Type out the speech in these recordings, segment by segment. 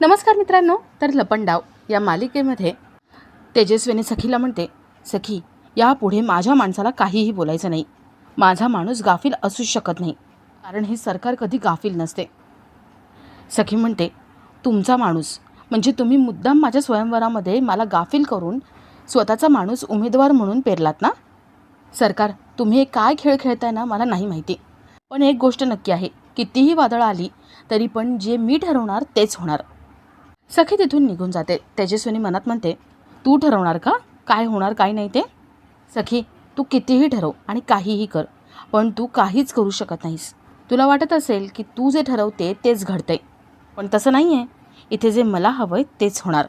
नमस्कार मित्रांनो तर लपंडाव या मालिकेमध्ये तेजस्वीने सखीला म्हणते सखी यापुढे माझ्या माणसाला काहीही बोलायचं नाही. माझा माणूस गाफील असूच शकत नाही कारण हे सरकार कधी गाफील नसते. सखी म्हणते तुमचा माणूस म्हणजे तुम्ही मुद्दाम माझ्या स्वयंवरामध्ये मला गाफील करून स्वतःचा माणूस उमेदवार म्हणून पेरलात ना? सरकार तुम्ही काय खेळ खेळताय ना मला नाही माहिती. पण एक गोष्ट नक्की आहे कितीही वादळं आली तरी पण जे मी ठरवणार तेच होणार. सखी तिथून निघून जाते. तेजस्विनी मनात म्हणते तू ठरवणार का? काय होणार काय नाही ते? सखी तू कितीही ठरव आणि काहीही कर पण तू काहीच करू शकत नाहीस. तुला वाटत असेल की तू जे ठरवते तेच घडतंय पण तसं नाही आहे इथे जे मला हवं आहे तेच होणार.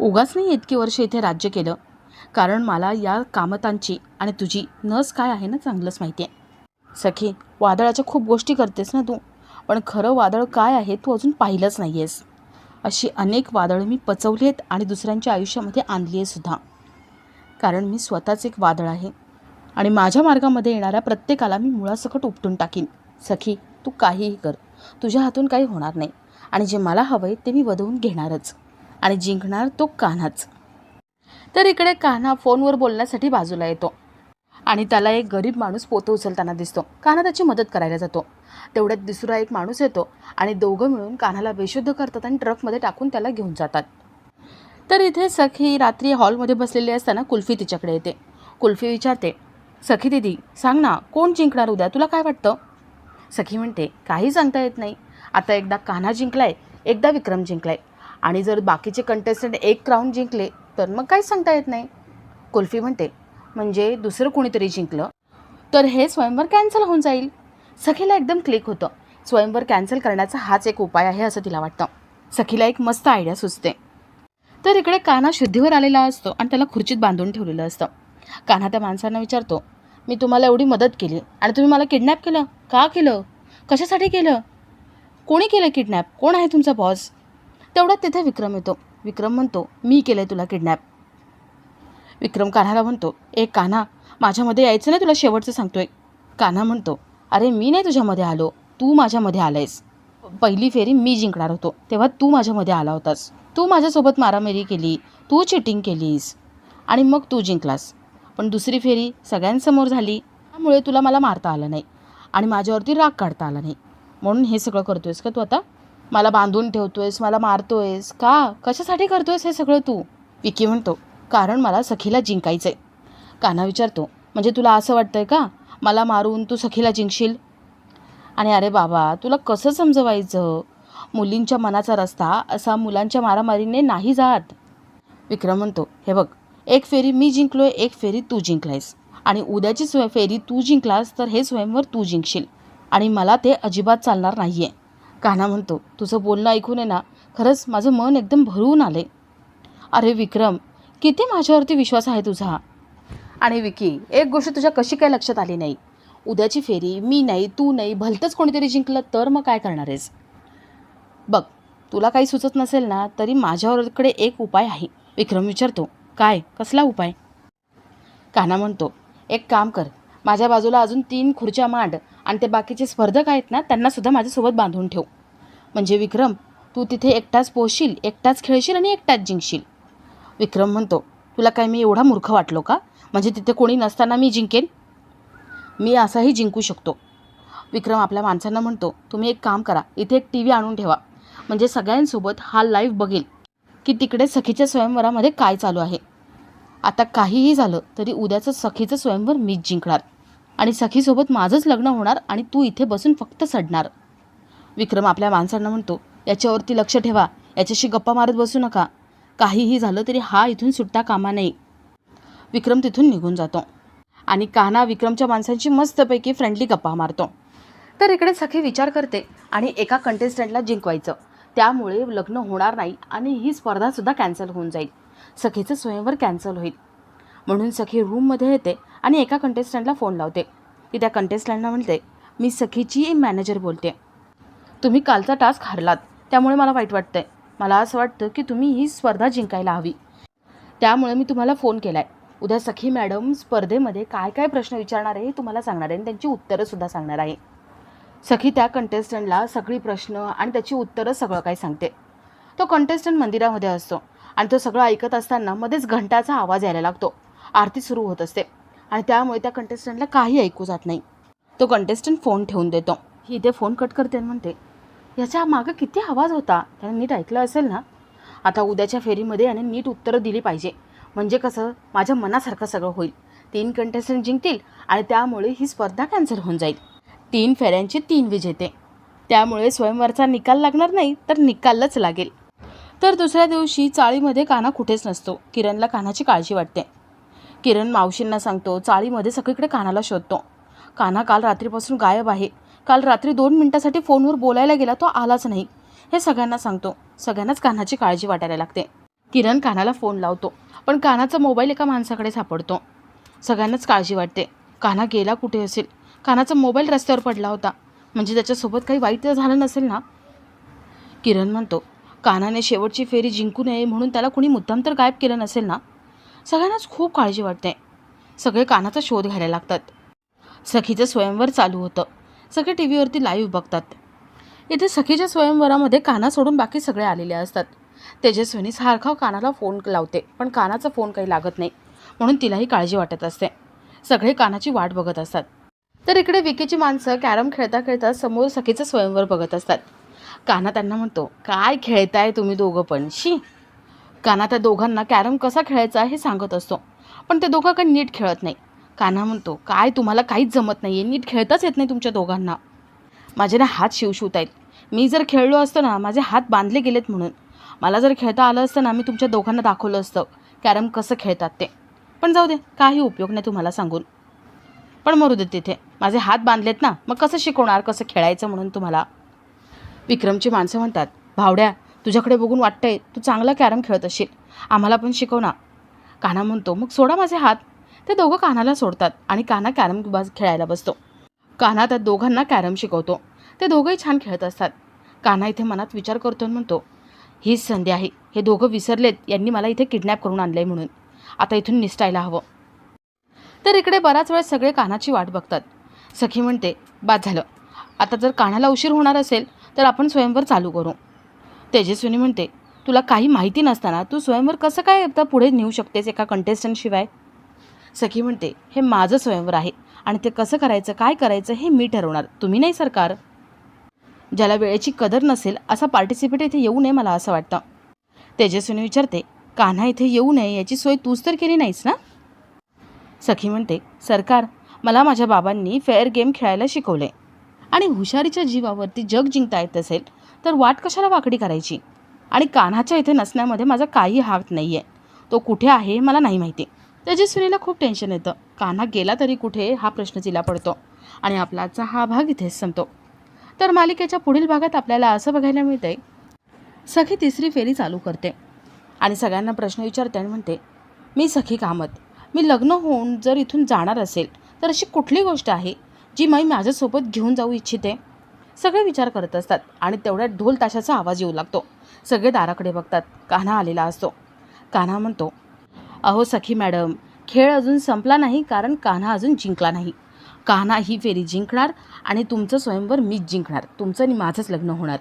उगाच नाही इतकी वर्ष इथे राज्य केलं. कारण मला या कामतांची आणि तुझी नस काय आहे ना चांगलंच माहिती आहे सखी वादळाच्या खूप गोष्टी करतेस ना तू पण खरं वादळ काय आहे तू अजून पाहिलंच नाही आहेस अशी अनेक वादळं मी पचवली आहेत आणि दुसऱ्यांच्या आयुष्यामध्ये आणली आहे सुद्धा. कारण मी स्वतःच एक वादळ आहे आणि माझ्या मार्गामध्ये येणाऱ्या प्रत्येकाला मी मुळासकट उपटून टाकीन. सखी तू काहीही कर. तुझ्या हातून काही होणार नाही आणि जे मला हवं आहे ते मी वधवून घेणारच आणि जिंकणार तो कान्हाच. तर इकडे कान्हा फोनवर बोलण्यासाठी बाजूला येतो. आणि त्याला एक गरीब माणूस पोतं उचलताना दिसतो. कान्हा त्याची मदत करायला जातो. तेवढ्यात दुसरा एक माणूस येतो आणि दोघं मिळून कान्हाला बेशुद्ध करतात आणि ट्रकमध्ये टाकून त्याला घेऊन जातात. तर इथे सखी रात्री हॉलमध्ये बसलेली असताना कुल्फी तिच्याकडे येते. कुल्फी विचारते सखी दिदी सांग ना कोण जिंकणार उद्या? तुला काय वाटतं? सखी म्हणते काही सांगता येत नाही. आता एकदा कान्हा जिंकलाय एकदा विक्रम जिंकलाय. आणि जर बाकीचे कंटेस्टंट एक राऊंड जिंकले तर मग काहीच सांगता येत नाही? कुल्फी म्हणते म्हणजे दुसरं कोणीतरी जिंकलं तर हे स्वयंवर कॅन्सल होऊन जाईल. सखीला एकदम क्लिक होतं. स्वयंवर कॅन्सल करण्याचा हाच एक उपाय आहे असं तिला वाटतं. सखीला एक मस्त आयडिया सुचते. तर इकडे कान्हा शुद्धीवर आलेला असतो आणि त्याला खुर्चीत बांधून ठेवलेलं असतं. कान्हा त्या माणसांना विचारतो मी तुम्हाला एवढी मदत केली आणि तुम्ही मला किडनॅप केलं? का केलं? कशासाठी केलं? कोणी केलं किडनॅप कोण आहे तुमचा बॉस तेवढ्यात तिथे विक्रम येतो. विक्रम म्हणतो मी केलं आहे तुला किडनॅप विक्रम कान्हाला म्हणतो एक कान्हा माझ्यामध्ये यायचं नाही तुला शेवटचं सांगतोय. कान्हा म्हणतो अरे मी नाही तुझ्यामध्ये आलो तू माझ्यामध्ये आलायस. पहिली फेरी मी जिंकणार होतो तेव्हा तू माझ्यामध्ये आला होतास. तू माझ्यासोबत मारामारी केली तू चिटिंग केलीस आणि मग तू जिंकलास. पण दुसरी फेरी सगळ्यांसमोर झाली त्यामुळे तुला मला मारता आलं नाही आणि माझ्यावरती राग काढता आला नाही. म्हणून हे सगळं करतोयस का तू आता? मला बांधून ठेवतोयस मला मारतोयस. का? कशासाठी करतोयस हे सगळं तू? विकी म्हणतो कारण मला सखीला जिंकायचं आहे कान्हा विचारतो म्हणजे तुला असं वाटतं आहे का? मला मारून तू सखीला जिंकशील? आणि अरे बाबा तुला कसं समजवायचं? मुलींच्या मनाचा रस्ता असा मुलांच्या मारामारीने नाही जात. विक्रम म्हणतो हे बघ एक फेरी मी जिंकलो आहे एक फेरी तू जिंकलायस. आणि उद्याची स्व फेरी तू जिंकलास तर हे स्वयंवर तू जिंकशील. आणि मला ते अजिबात चालणार नाही आहे कान्हा म्हणतो तुझं बोलणं ऐकून आहे ना खरंच माझं मन एकदम भरून आले अरे विक्रम किती माझ्यावरती विश्वास आहे तुझा? आणि विकी एक गोष्ट तुझ्या कशी काय लक्षात आली नाही? उद्याची फेरी मी नाही तू नाही भलतंच कोणीतरी जिंकलं तर मग काय करणार आहेस? बघ तुला काही सुचत नसेल ना तरी माझ्यावरकडे एक उपाय आहे. विक्रम विचारतो काय? कसला उपाय? कान्हा म्हणतो एक काम कर माझ्या बाजूला अजून तीन खुर्च्या मांड आणि ते बाकीचे स्पर्धक आहेत ना त्यांनासुद्धा माझ्यासोबत बांधून ठेव. म्हणजे विक्रम तू तिथे एकटाच पोहशील एकटाच खेळशील आणि एकटाच जिंकशील. विक्रम म्हणतो तुला काय मी एवढा मूर्ख वाटलो का? म्हणजे तिथे कोणी नसताना मी जिंकेन? मी असाही जिंकू शकतो. विक्रम आपल्या माणसांना म्हणतो तुम्ही एक काम करा इथे एक टी व्ही आणून ठेवा. म्हणजे सगळ्यांसोबत हा लाईव्ह बघेल की तिकडे सखीच्या स्वयंवरामध्ये काय चालू आहे. आता काहीही झालं तरी उद्याचं सखीचं स्वयंवर मीच जिंकणार आणि सखीसोबत माझंच लग्न होणार आणि तू इथे बसून फक्त सडणार. विक्रम आपल्या माणसांना म्हणतो याच्यावरती लक्ष ठेवा याच्याशी गप्पा मारत बसू नका. काहीही झालं तरी हा इथून सुटता कामा नाही विक्रम तिथून निघून जातो. आणि कान्हा विक्रमच्या माणसांची मस्तपैकी फ्रेंडली गप्पा मारतो. तर इकडे सखी विचार करते आणि एका कंटेस्टंटला जिंकवायचं. त्यामुळे लग्न होणार नाही आणि ही स्पर्धासुद्धा कॅन्सल होऊन जाईल. सखीचं स्वयंवर कॅन्सल होईल. म्हणून सखी रूममध्ये येते आणि एका कंटेस्टंटला फोन लावते. ती त्या कंटेस्टंटला म्हणते मी सखीची मॅनेजर बोलते. तुम्ही कालचा टास्क हरलात. त्यामुळे मला वाईट वाटतंय. मला असं वाटतं की तुम्ही ही स्पर्धा जिंकायला हवी. त्यामुळे मी तुम्हाला फोन केला आहे उद्या सखी मॅडम स्पर्धेमध्ये काय काय प्रश्न विचारणार आहे हे तुम्हाला सांगणार आहे आणि त्यांची उत्तरंसुद्धा सांगणार आहे. सखी त्या कंटेस्टंटला सगळी प्रश्न आणि त्याची उत्तरं सगळं काही सांगते. तो कंटेस्टंट मंदिरामध्ये असतो आणि तो सगळं ऐकत असताना मध्येच घंटाचा आवाज यायला लागतो. आरती सुरू होत असते आणि त्यामुळे त्या कंटेस्टंटला काही ऐकू जात नाही. तो कंटेस्टंट फोन ठेवून देतो. ही ते फोन कट करते म्हणते याच्या मागं किती आवाज होता? त्याने नीट ऐकलं असेल ना? आता उद्याच्या फेरीमध्ये याने नीट उत्तरं दिली पाहिजे. म्हणजे कसं? माझ्या मनासारखं सगळं होईल. तीन कंटेस्टंट जिंकतील आणि त्यामुळे ही स्पर्धा कॅन्सल होऊन जाईल. तीन फेऱ्यांचे तीन विजेते. त्यामुळे स्वयंवरचा निकाल लागणार नाही तर निकालच लागेल. तर दुसऱ्या दिवशी चाळीमध्ये काना कुठेच नसतो. किरणला कानाची काळजी वाटते. किरण मावशींना सांगतो चाळीमध्ये सगळीकडे कानाला शोधतो. काना काल रात्रीपासून गायब आहे. काल रात्री दोन मिनिटासाठी फोनवर बोलायला गेला तो आलाच नाही. हे सगळ्यांना सांगतो. सगळ्यांनाच कानाची काळजी वाटायला लागते. किरण कानाला फोन लावतो पण कानाचा मोबाईल एका माणसाकडे सापडतो. सगळ्यांनाच काळजी वाटते. काना गेला कुठे असेल? कानाचा मोबाईल रस्त्यावर पडला होता. म्हणजे त्याच्यासोबत काही वाईट तर झालं नसेल ना? किरण म्हणतो कानाने शेवटची फेरी जिंकू नये म्हणून त्याला कुणी मुद्दाम तर गायब केलं नसेल ना? सगळ्यांनाच खूप काळजी वाटते. सगळे कानाचा शोध घ्यायला लागतात. सखीचं स्वयंवर चालू होतं. सगळे टी व्हीवरती लाईव्ह बघतात. इथे सखीच्या स्वयंवरामध्ये काना सोडून बाकी सगळे आलेले असतात. तेजस्विनी सारखा कानाला फोन लावते पण कानाचा फोन काही लागत नाही म्हणून तिलाही काळजी वाटत असते. सगळे कानाची वाट बघत असतात. तर इकडे विकीची माणसं कॅरम खेळता खेळता समोर सखीचं स्वयंवर बघत असतात. काना त्यांना म्हणतो काय खेळताय तुम्ही दोघं पण? शी! काना त्या दोघांना कॅरम कसा खेळायचा हे सांगत असतो पण ते दोघं काही नीट खेळत नाही. काना म्हणतो काय तुम्हाला काहीच जमत नाही आहे नीट खेळताच येत नाही तुमच्या दोघांना. माझे ना हात शिवशिवत आहेत मी जर खेळलो असतो ना माझे हात बांधले गेलेत म्हणून. मला जर खेळता आलं असतं ना मी तुमच्या दोघांना दाखवलं असतं. कॅरम कसं खेळतात ते. पण जाऊ दे काही उपयोग नाही तुम्हाला सांगून. पण मरू दे तिथे. माझे हात बांधलेत ना मग कसं शिकवणार कसं खेळायचं म्हणून तुम्हाला? विक्रमची माणसं म्हणतात भावड्या तुझ्याकडे बघून वाटतंय तू चांगला कॅरम खेळत असशील. आम्हाला पण शिकव ना. काना म्हणतो मग सोडा माझे हात. ते दोघं कानाला सोडतात आणि काना कॅरम खेळायला बसतो. काना त्या दोघांना कॅरम शिकवतो. ते दोघंही छान खेळत असतात. काना इथे मनात विचार करतो आणि म्हणतो हीच संधी आहे. हे दोघं विसरलेत. यांनी मला इथे किडनॅप करून आणलं आहे म्हणून. आता इथून निसटायला हवं. तर इकडे बराच वेळ सगळे कानाची वाट बघतात. सखी म्हणते बाद झालं. आता जर कानाला उशीर होणार असेल तर आपण स्वयंवर चालू करू. तेजस्विनी म्हणते तुला काही माहिती नसताना तू स्वयंवर कसं काय आता पुढे नेऊ शकतेस एका कंटेस्टंटशिवाय सखी म्हणते हे माझं स्वयंवर आहे. आणि ते कसं करायचं काय करायचं हे मी ठरवणार. तुम्ही नाही सरकार? ज्याला वेळेची कदर नसेल असा पार्टिसिपेट इथे येऊ नये मला असं वाटतं. तेजस्विनी विचारते कान्हा इथे येऊ नये याची सोय तूच तर केली नाहीस ना? सखी म्हणते सरकार मला माझ्या बाबांनी फेअर गेम खेळायला शिकवले आणि हुशारीच्या जीवावरती जग जिंकता येत असेल तर वाट कशाला वाकडी करायची? आणि कान्हाच्या इथे नसण्यामध्ये माझा काही हात नाही आहे तो कुठे आहे मला नाही माहिती. तेजस्विनीला खूप टेन्शन येतं. कान्हा गेला तरी कुठे हा प्रश्न तिला पडतो. आणि आपलाचा हा भाग इथेच संपतो. तर मालिकेच्या पुढील भागात आपल्याला असं बघायला मिळतंय सखी तिसरी फेरी चालू करते. आणि सगळ्यांना प्रश्न विचारते आणि म्हणते मी सखी कामत. मी लग्न होऊन जर इथून जाणार असेल तर अशी कुठली गोष्ट आहे जी मी माझ्यासोबत घेऊन जाऊ इच्छिते? सगळे विचार करत असतात आणि तेवढ्यात ढोल ताशाचा आवाज येऊ लागतो. सगळे दाराकडे बघतात. कान्हा आलेला असतो. कान्हा म्हणतो अहो सखी मॅडम खेळ अजून संपला नाही कारण कान्हा अजून जिंकला नाही. कान्हा ही फेरी जिंकणार आणि तुमचं स्वयंवर मीच जिंकणार. तुमचं आणि माझंच लग्न होणार.